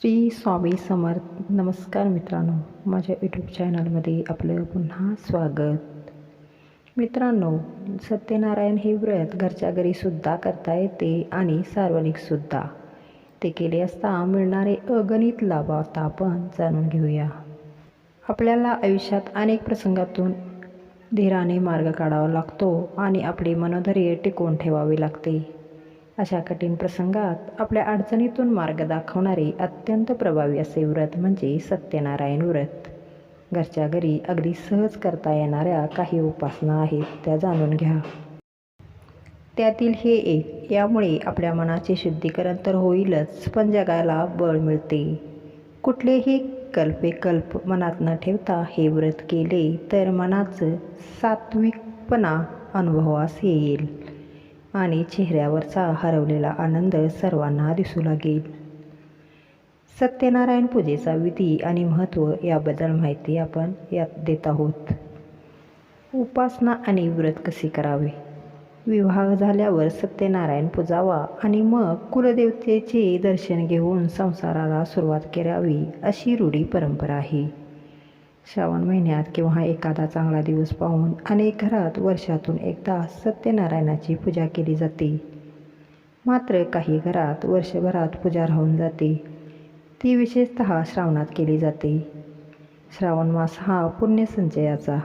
श्री स्वामी समर्थ नमस्कार मित्रांनो. माझ्या यूट्यूब चॅनलमध्ये आपलं पुन्हा स्वागत. मित्रांनो सत्यनारायण हे व्रत घरच्या घरीसुद्धा करता येते आणि सार्वजनिकसुद्धा ते केले असता मिळणारे अगणित लाभ आता आपण जाणून घेऊया. आपल्याला आयुष्यात अनेक प्रसंगातून धीराने मार्ग काढावा लागतो आणि आपले मनोधैर्य टिकवून ठेवावे लागते. अशा कठीण प्रसंगात आपल्या अडचणीतून मार्ग दाखवणारे अत्यंत प्रभावी असे व्रत म्हणजे सत्यनारायण व्रत. घरच्या घरी अगदी सहज करता येणाऱ्या काही उपासना आहेत त्या जाणून घ्या. त्यातील हे एक यामुळे आपल्या मनाचे शुद्धीकरण तर होईलच पण जगाला बळ मिळते. कुठलेही कल्पेकल्प मनात न ठेवता हे व्रत केले तर मनाचं सात्विकपणा अनुभवास येईल. आणि चेहऱ्यावरचा हरवलेला आनंद सर्वांना दिसू लागेल. सत्यनारायण पूजेचा विधी आणि महत्त्व याबद्दल माहिती आपण यात देत आहोत. उपासना आणि व्रत कसे करावे? विवाह झाल्यावर सत्यनारायण पूजावा आणि मग कुलदेवतेचे दर्शन घेऊन संसाराला सुरुवात करावी अशी रूढी परंपरा आहे. श्रावण महिन्यात किंवा एखादा चांगला दिवस पाहून अनेक घरात वर्षातून एकदा सत्यनारायणाची पूजा केली जाते. मात्र काही घरात वर्षभरात पूजा राहून जाते. ती विशेषतः श्रावणात केली जाते. श्रावण मास हा पुण्यसंचयाचा.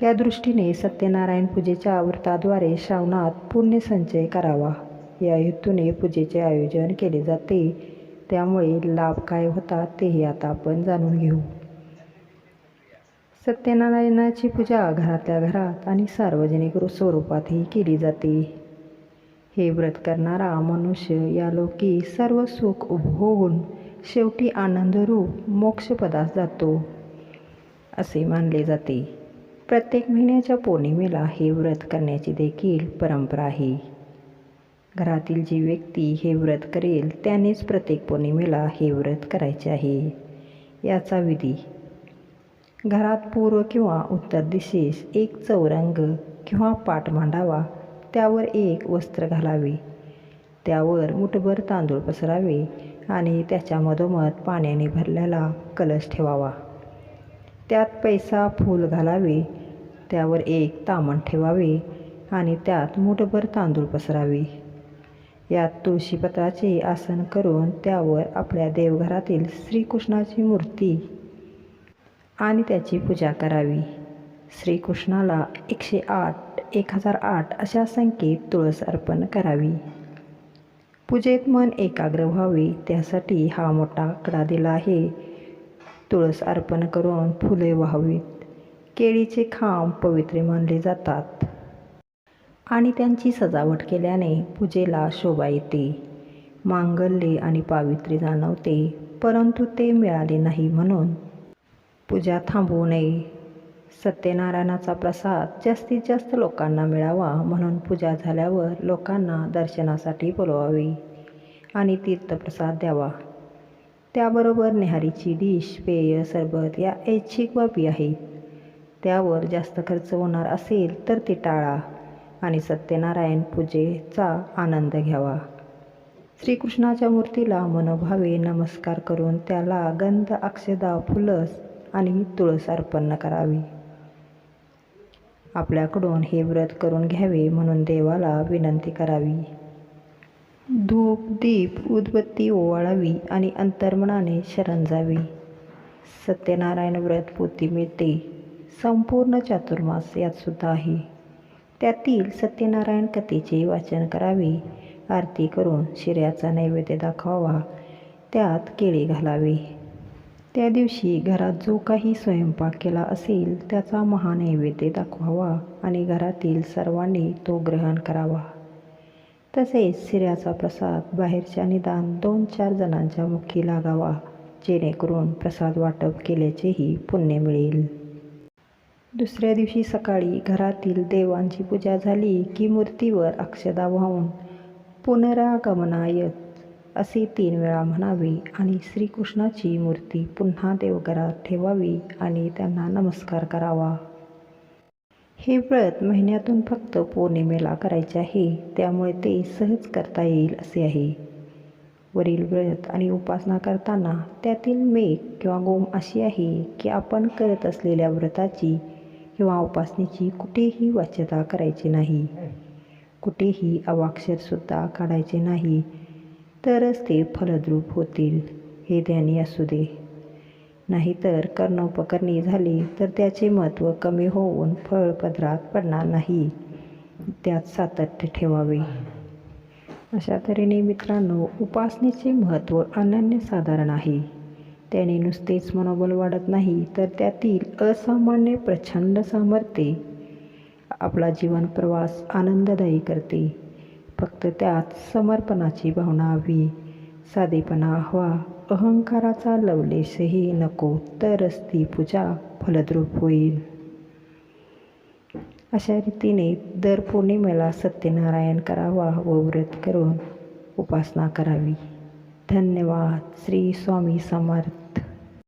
त्या दृष्टीने सत्यनारायण पूजेच्या व्रताद्वारे श्रावणात पुण्यसंचय करावा या हेतूने पूजेचे आयोजन केले जाते. त्यामुळे लाभ काय होतात तेही आता आपण जाणून घेऊ. सत्यनारायणाची पूजा घरातल्या घरात आणि सार्वजनिक स्वरूपातही केली जाते. हे व्रत करणारा मनुष्य या लोकी सर्व सुख उपभोगून शेवटी आनंदरूप मोक्षपदास जातो असे मानले जाते. प्रत्येक महिन्याच्या पौर्णिमेला हे व्रत करण्याची देखील परंपरा आहे. घरातील जी व्यक्ती हे व्रत करेल त्यानेच प्रत्येक पौर्णिमेला हे व्रत करायचे आहे. याचा विधी घरात पूर्व किंवा उत्तर दिशेस एक चौरंग किंवा पाट मांडावा त्यावर एक वस्त्र घालावे. त्यावर मुठभर तांदूळ पसरावे आणि त्याच्या मधोमध पाण्याने भरलेला कलश ठेवावा. त्यात पैसा फूल घालावे. त्यावर एक तामण ठेवावे आणि त्यात मुठभर तांदूळ पसरावे. यात तुळशीपत्राचे आसन करून त्यावर आपल्या देवघरातील श्रीकृष्णाची मूर्ती आणि त्याची पूजा करावी. श्रीकृष्णाला एकशे आठ एक हजार आठ अशा संख्येत तुळस अर्पण करावी. पूजेत मन एकाग्र व्हावे त्यासाठी हा मोठा कडा दिला आहे. तुळस अर्पण करून फुले व्हावीत. केळीचे खांब पवित्र मानले जातात. आणि त्यांची सजावट केल्याने पूजेला शोभा येते. मांगल्य आणि पावित्र्य जाणवते परंतु ते मिळाले नाही म्हणून पूजा थांबवू नये. सत्यनारायणाचा प्रसाद जास्तीत जास्त लोकांना मिळावा म्हणून पूजा झाल्यावर लोकांना दर्शनासाठी बोलवावी आणि तीर्थप्रसाद द्यावा. त्याबरोबर नेहारीची डिश पेय सरबत या ऐच्छिक बाबी आहेत. त्यावर जास्त खर्च होणार असेल तर ते टाळा आणि सत्यनारायण पूजेचा आनंद घ्यावा. श्रीकृष्णाच्या मूर्तीला मनोभावे नमस्कार करून त्याला गंध अक्षदा फुलस आणि तुळस अर्पण करावी. आपल्याकडून हे व्रत करून घ्यावे म्हणून देवाला विनंती करावी. धूप दीप उदबत्ती ओवाळावी आणि अंतर्मनाने शरण जावे. सत्यनारायण व्रत पोती मिळते. संपूर्ण चातुर्मास यात सुद्धा आहे. त्यातील सत्यनारायण कथेचे वाचन करावे. आरती करून शिऱ्याचा नैवेद्य दाखवावा. त्यात केळी घालावे. त्या दिवशी घरात जो काही स्वयंपाक केला असेल त्याचा महानैवेद्य दाखवावा आणि घरातील सर्वांनी तो ग्रहण करावा. तसेच शिऱ्याचा प्रसाद बाहेरच्या निदान दोन चार जणांच्या मुखी लागावा जेणेकरून प्रसाद वाटप केल्याचेही पुण्य मिळेल. दुसऱ्या दिवशी सकाळी घरातील देवांची पूजा झाली की मूर्तीवर अक्षदा वाहून पुनरागमनायत असे तीन वेळा म्हणावे आणि श्रीकृष्णाची मूर्ती पुन्हा देवघरात ठेवावी आणि त्यांना नमस्कार करावा. हे व्रत महिन्यातून फक्त पौर्णिमेला करायचे आहे त्यामुळे ते सहज करता येईल असे आहे. वरील व्रत आणि उपासना करताना त्यातील मेघ किंवा गोम अशी आहे की आपण करत असलेल्या व्रताची किंवा उपासनेची कुठेही वाच्यता करायची नाही. कुठेही अवाक्षरसुद्धा काढायचे नाही. तरच ते फलद्रूप होतील हे ध्यानी असू दे. नाहीतर कर्णोपकरणी झाली तर त्याचे महत्त्व कमी होऊन फळपदरात पडणार नाही. त्यात सातत्य ठेवावे. अशा तऱ्हेने मित्रांनो उपासनेचे महत्त्व अनन्यसाधारण आहे. त्याने नुसतेच मनोबल वाढत नाही तर त्यातील असामान्य प्रचंड सामर्थ्ये आपला जीवन प्रवास आनंददायी करते. फक्त त्यात समर्पणाची भावना हवी. साधेपणा हवा. अहंकाराचा लवलेशही नको. तरच ती पूजा फलद्रूप होईल. अशा रीतीने दर पौर्णिमेला सत्यनारायण करावा व व्रत करून उपासना करावी. धन्यवाद. श्री स्वामी समर्थ.